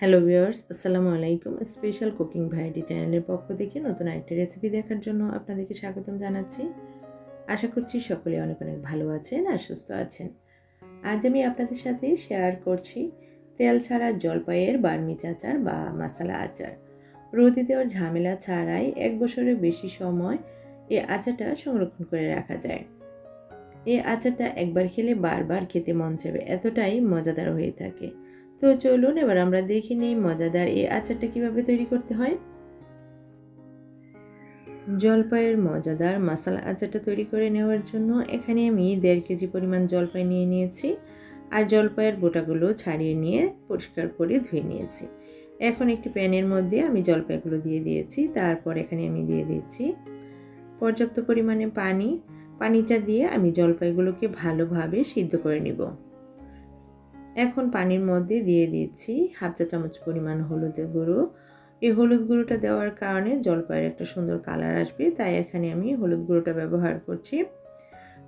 Hello viewers আসসালামু আলাইকুম special cooking variety চ্যানেলের পক্ষ থেকে নতুন আরেকটা রেসিপি দেখার জন্য আপনাদেরকে স্বাগতম জানাচ্ছি। আশা করছি সকলে অনেক অনেক ভালো আছেন আর সুস্থ আছেন। আজ আমি আপনাদের সাথে শেয়ার করছি তেল ছাড়া জলপাইয়ের বার্মি আচার বা মশলা আচার। রোদে দেওয়ার ঝামেলা ছাড়াই এক বছরের বেশি সময় এই আচারটা সংরক্ষণ করে রাখা যায়। এই আচারটা একবার খেলে বারবার খেতে মন চাবে এতটাই মজাদার হয়ে থাকে। তো চলুন, এবার আমরা দেখে নিই মজাদার এই আচারটা কীভাবে তৈরি করতে হয়। জলপাইয়ের মজাদার মশলা আচারটা তৈরি করে নেওয়ার জন্য এখানে আমি দেড় কেজি পরিমাণ জলপাই নিয়ে নিয়েছি আর জলপাইয়ের গোটাগুলো ছাড়িয়ে নিয়ে পরিষ্কার করে ধুয়ে নিয়েছি। এখন একটি প্যানের মধ্যে আমি জলপাইগুলো দিয়ে দিয়েছি, তারপর এখানে আমি দিয়ে দিচ্ছি পর্যাপ্ত পরিমাণে পানি। পানিটা দিয়ে আমি জলপাইগুলোকে ভালোভাবে সিদ্ধ করে নিব। এখন পানির মধ্যে দিয়ে দিচ্ছি হাফ চা চামচ পরিমাণ হলুদের গুঁড়ো। এই হলুদ গুঁড়োটা দেওয়ার কারণে জলপাইয়ের একটা সুন্দর কালার আসবে, তাই এখানে আমি হলুদ গুঁড়োটা ব্যবহার করছি।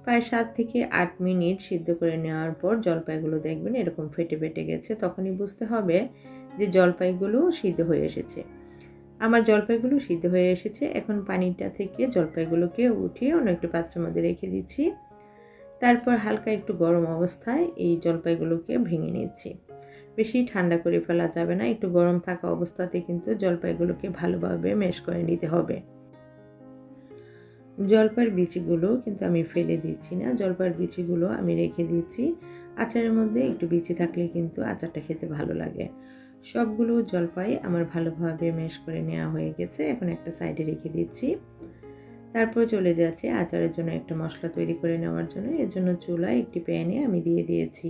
প্রায় সাত থেকে আট মিনিট সিদ্ধ করে নেওয়ার পর জলপাইগুলো দেখবেন এরকম ফেটে ফেটে গেছে, তখনই বুঝতে হবে যে জলপাইগুলো সিদ্ধ হয়ে এসেছে। আমার জলপাইগুলো সিদ্ধ হয়ে এসেছে, এখন পানিটা থেকে জলপাইগুলোকে উঠিয়ে অন্য একটু পাত্রের মধ্যে রেখে দিচ্ছি। তারপর হালকা একটু গরম অবস্থায় এই জলপাইগুলোকে ভেঙে নিচ্ছি বেশি ঠান্ডা করে ফেলা যাবে না, একটু গরম থাকা অবস্থাতে কিন্তু জলপাইগুলোকে ভালোভাবে মেশ করে নিতে হবে। জলপাইয়ের বিচিগুলো কিন্তু আমি ফেলে দিচ্ছি না জলপাইয়ের বিচিগুলো আমি রেখে দিচ্ছি। আচারের মধ্যে একটু বিচি থাকলে কিন্তু আচারটা খেতে ভালো লাগে। সবগুলো জলপাই আমার ভালোভাবে মেশ করে নেওয়া হয়ে গেছে, এখন একটা সাইডে রেখে দিচ্ছি। তারপর চলে যাচ্ছে আচারের জন্য একটা মশলা তৈরি করে নেওয়ার জন্য। এর জন্য চুলায় একটি প্যানে আমি দিয়ে দিয়েছি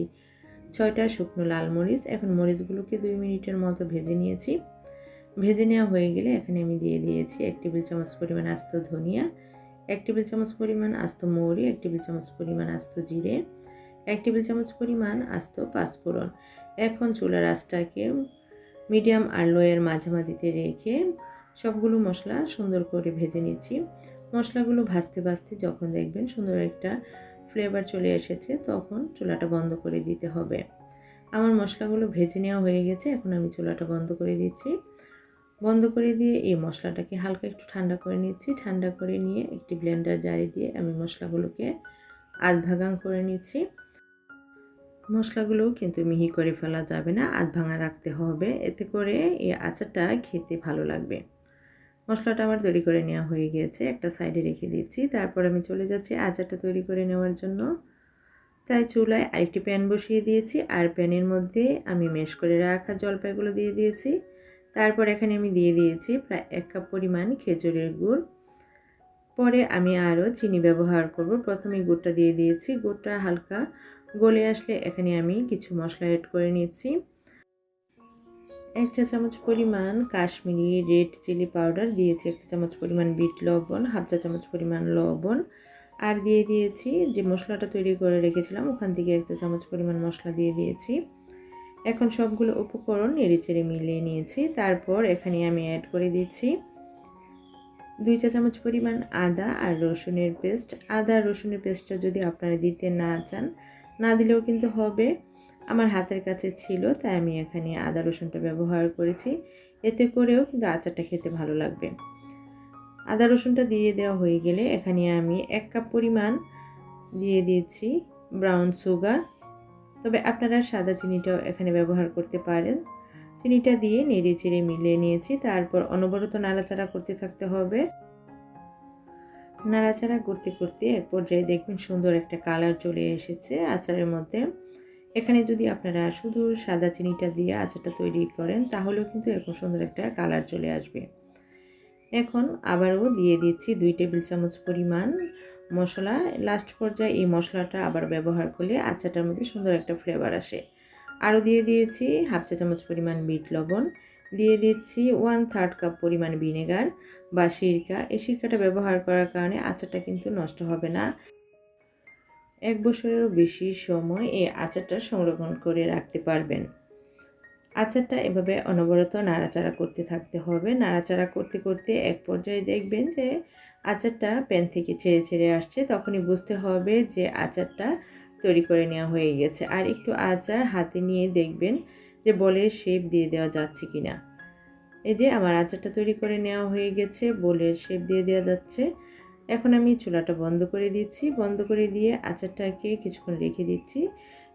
ছয়টা শুকনো লাল মরিচ। এখন মরিচগুলোকে দুই মিনিটের মতো ভেজে নিয়েছি। ভেজে নেওয়া হয়ে গেলে এখানে আমি দিয়ে দিয়েছি এক টেবিল চামচ পরিমাণ আস্ত ধনিয়া, এক টেবিল চামচ পরিমাণ আস্ত মৌরি, এক টেবিল চামচ পরিমাণ আস্ত জিরে, এক টেবিল চামচ পরিমাণ আস্ত পাঁচফোড়ন। এখন চুলার আঁচটাকে মিডিয়াম আর লোয়ের মাঝামাঝিতে রেখে সবগুলো মশলা সুন্দর করে ভেজে নিচ্ছি। মশলাগুলো ভাজতে ভাজতে যখন দেখবেন সুন্দর একটা ফ্লেভার চলে এসেছে, তখন চুলাটা বন্ধ করে দিতে হবে। আমার মশলাগুলো ভেজে নেওয়া হয়ে গেছে, এখন আমি চুলাটা বন্ধ করে দিচ্ছি। বন্ধ করে দিয়ে এই মশলাটাকে হালকা একটু ঠান্ডা করে নিচ্ছি। ঠান্ডা করে নিয়ে একটি ব্লেন্ডার জারি দিয়ে আমি মশলাগুলোকে আধ ভাগাং করে নিচ্ছি। মশলাগুলো কিন্তু মিহি করে ফেলা যাবে না আধ ভাঙা রাখতে হবে। এতে করে এই আচারটা খেতে ভালো লাগবে। মশলাটা আমার তৈরি করে নেওয়া হয়ে গিয়েছে একটা সাইডে রেখে দিচ্ছি। তারপর আমি চলে যাচ্ছি আচারটা তৈরি করে নেওয়ার জন্য। তাই চুলায় আরেকটি প্যান বসিয়ে দিয়েছি, আর প্যানের মধ্যে আমি মেশ করে রাখা জলপাইগুলো দিয়ে দিয়েছি। তারপর এখানে আমি দিয়ে দিয়েছি প্রায় এক কাপ পরিমাণ খেজুরের গুড়। পরে আমি আরও চিনি ব্যবহার করব। প্রথমে গুড়টা দিয়ে দিয়েছি। গুড়টা হালকা গলে আসলে এখানে আমি কিছু মশলা অ্যাড করে নিচ্ছি। এক চা চামচ পরিমাণ কাশ্মীরি রেড চিলি পাউডার, দিয়েছি এক চা চামচ পরিমাণ বিট লবণ, হাফ চা চামচ পরিমাণ লবণ, আর দিয়ে দিয়েছি যে মশলাটা তৈরি করে রেখেছিলাম, ওখান থেকে এক চা চামচ পরিমাণ মশলা দিয়ে দিয়েছি। এখন সবগুলো উপকরণ নেড়ে চেড়ে মিলিয়ে নিয়েছি, তারপর এখানে আমি অ্যাড করে দিচ্ছি দুই চা চামচ পরিমাণ আদা আর রসুনের পেস্ট আদা রসুনের পেস্টটা যদি আপনারা দিতে না চান, না দিলেও কিন্তু হবে। আমার হাতের কাছে ছিল, তাই আমি এখানে আদা রসুনটা ব্যবহার করেছি। এতে করেও কিন্তু আচারটা খেতে ভালো লাগবে। আদা রসুনটা দিয়ে দেওয়া হয়ে গেলে এখানে আমি এক কাপ পরিমাণ দিয়ে দিয়েছি ব্রাউন সুগার তবে আপনারা সাদা চিনিটাও এখানে ব্যবহার করতে পারেন। চিনিটা দিয়ে নেড়ে চেড়ে মিলিয়ে নিয়েছি, তারপর অনবরত নাড়াচাড়া করতে থাকতে হবে। নাড়াচাড়া করতে করতে এক পর্যায়ে দেখবেন সুন্দর একটা কালার চলে এসেছে আচারের মধ্যে। এখানে যদি আপনারা শুধু সাদা চিনিটা দিয়ে আচারটা তৈরি করেন, তাহলেও কিন্তু এরকম সুন্দর একটা কালার চলে আসবে। এখন আবারও দিয়ে দিচ্ছি দুই টেবিল চামচ পরিমাণ মশলা। লাস্ট পর্যায়ে এই মশলাটা আবার ব্যবহার করলে আচারটার মধ্যে সুন্দর একটা ফ্লেভার আসে। আরও দিয়ে দিয়েছি হাফ চা চামচ পরিমাণ বিট লবণ। দিয়ে দিচ্ছি ওয়ান থার্ড কাপ পরিমাণ ভিনেগার বা সিরকা। এই সিরকাটা ব্যবহার করার কারণে আচারটা কিন্তু নষ্ট হবে না। এক বছরেরও বেশি সময় এই আচারটা সংরক্ষণ করে রাখতে পারবেন। আচারটা এভাবে অনবরত নাড়াচাড়া করতে থাকতে হবে। নাড়াচাড়া করতে করতে এক পর্যায়ে দেখবেন যে আচারটা প্যান থেকে ছেড়ে ছেড়ে আসছে। তখনই বুঝতে হবে যে আচারটা তৈরি করে নেওয়া হয়ে গেছে। আর একটু আচার হাতে নিয়ে দেখবেন যে যে বলে শেপ দিয়ে দেওয়া যাচ্ছে কিনা। এই যে আমার আচারটা তৈরি করে নেওয়া হয়ে গেছে বলে শেপ দিয়ে দেওয়া যাচ্ছে। এখন আমি চুলাটা বন্ধ করে দিচ্ছি। বন্ধ করে দিয়ে আচারটাকে কিছুক্ষণ রেখে দিচ্ছি।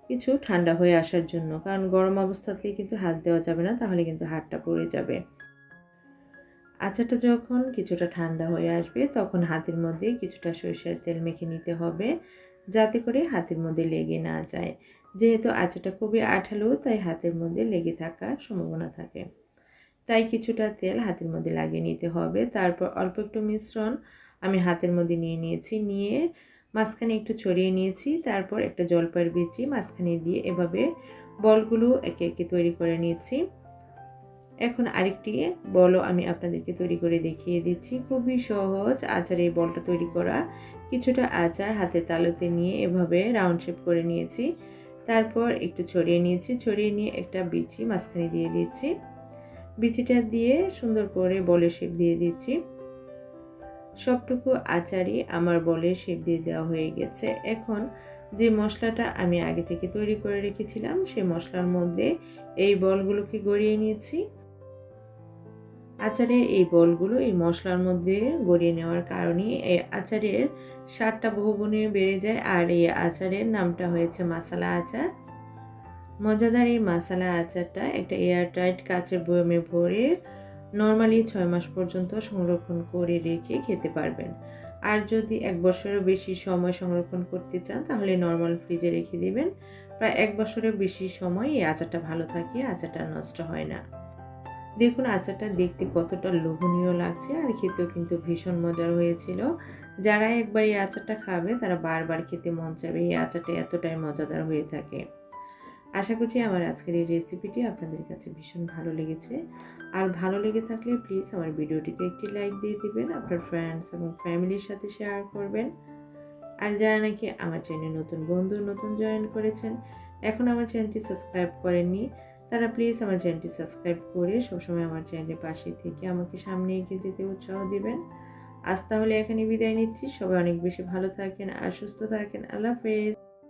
কিছু ঠান্ডা হয়ে আসার জন্য। কারণ গরম অবস্থাতেই কিন্তু হাত দেওয়া যাবে না, তাহলে কিন্তু হাতটা পড়ে যাবে। আচারটা যখন কিছুটা ঠান্ডা হয়ে আসবে, তখন হাতের মধ্যে কিছুটা সরিষার তেল মেখে নিতে হবে, যাতে করে হাতের মধ্যে লেগে না যায়। যেহেতু আচারটা খুবই আঠালো, তাই হাতের মধ্যে লেগে থাকার সম্ভাবনা থাকে। তাই কিছুটা তেল হাতের মধ্যে লাগিয়ে নিতে হবে। তারপর অল্প একটু মিশ্রণ আমি হাতের মধ্যে নিয়ে নিয়েছি, নিয়ে মাঝখানে একটু ছড়িয়ে নিয়েছি, তারপর একটা জলপাইয়ের বিচি মাঝখানে দিয়ে এভাবে বলগুলো একে একে তৈরি করে নিয়েছি। এখন আরেকটি বলও আমি আপনাদেরকে তৈরি করে দেখিয়ে দিচ্ছি। খুবই সহজ আচার এই বলটা তৈরি করা। কিছুটা আচার হাতে তালুতে নিয়ে এভাবে রাউন্ড শেপ করে নিয়েছি। তারপর একটু ছড়িয়ে নিয়েছি, ছড়িয়ে নিয়ে একটা বিচি মাঝখানে দিয়ে দিচ্ছি। বিচিটা দিয়ে সুন্দর করে বলের শেপ দিয়ে দিচ্ছি। সবটুকু আচারই আমার বলে শেপ দিয়ে দেওয়া হয়ে গেছে। এখন যে মশলাটা আমি আগে থেকে তৈরি করে রেখেছিলাম সেই মশলার মধ্যে এই বলগুলোকে গড়িয়ে নিয়েছি। আচারের এই বলগুলো এই মশলার মধ্যে গড়িয়ে নেওয়ার কারণে এই আচারের স্বাদটা বহুগুণে বেড়ে যায় আর এই আচারের নামটা হয়েছে মাসালা আচার। মজাদার এই মাসালা আচারটা একটা এয়ারটাইট কাচের বয়মে ভরে নর্মালি ছয় মাস পর্যন্ত সংরক্ষণ করে রেখে খেতে পারবেন। আর যদি এক বছরের বেশি সময় সংরক্ষণ করতে চান, তাহলে নর্মাল ফ্রিজে রেখে দিবেন। প্রায় এক বছরের বেশি সময় এই আচারটা ভালো থাকে, আচারটা নষ্ট হয় না। দেখুন, আচারটা দেখতে কতটা লোভনীয় লাগছে আর খেতেও কিন্তু ভীষণ মজার হয়েছিল। যারা একবার এই আচারটা খাবে, তারা বারবার খেতে মন চাবে এই আচারটা এতটাই মজাদার হয়ে থাকে। আশা করছি আমার আজকের এই রেসিপিটি আপনাদের কাছে ভীষণ ভালো লেগেছে। আর ভালো লেগে থাকলে প্লিজ আমার ভিডিওটিতে একটি লাইক দিয়ে দিবেন, আপনার ফ্রেন্ডস এবং ফ্যামিলির সাথে শেয়ার করবেন। আর যারা নাকি আমার চ্যানেল নতুন বন্ধু, নতুন জয়েন করেছেন, এখন আমার চ্যানেলটি সাবস্ক্রাইব করেননি, তারা প্লিজ আমার চ্যানেলটি সাবস্ক্রাইব করে সবসময় আমার চ্যানেলের পাশে থেকে আমাকে সামনে এগিয়ে যেতে উৎসাহ দিবেন। আজ তাহলে এখানে বিদায় নিচ্ছি। সবাই অনেক বেশি ভালো থাকেন, আর সুস্থ থাকেন। আল্লাহ হাফেজ।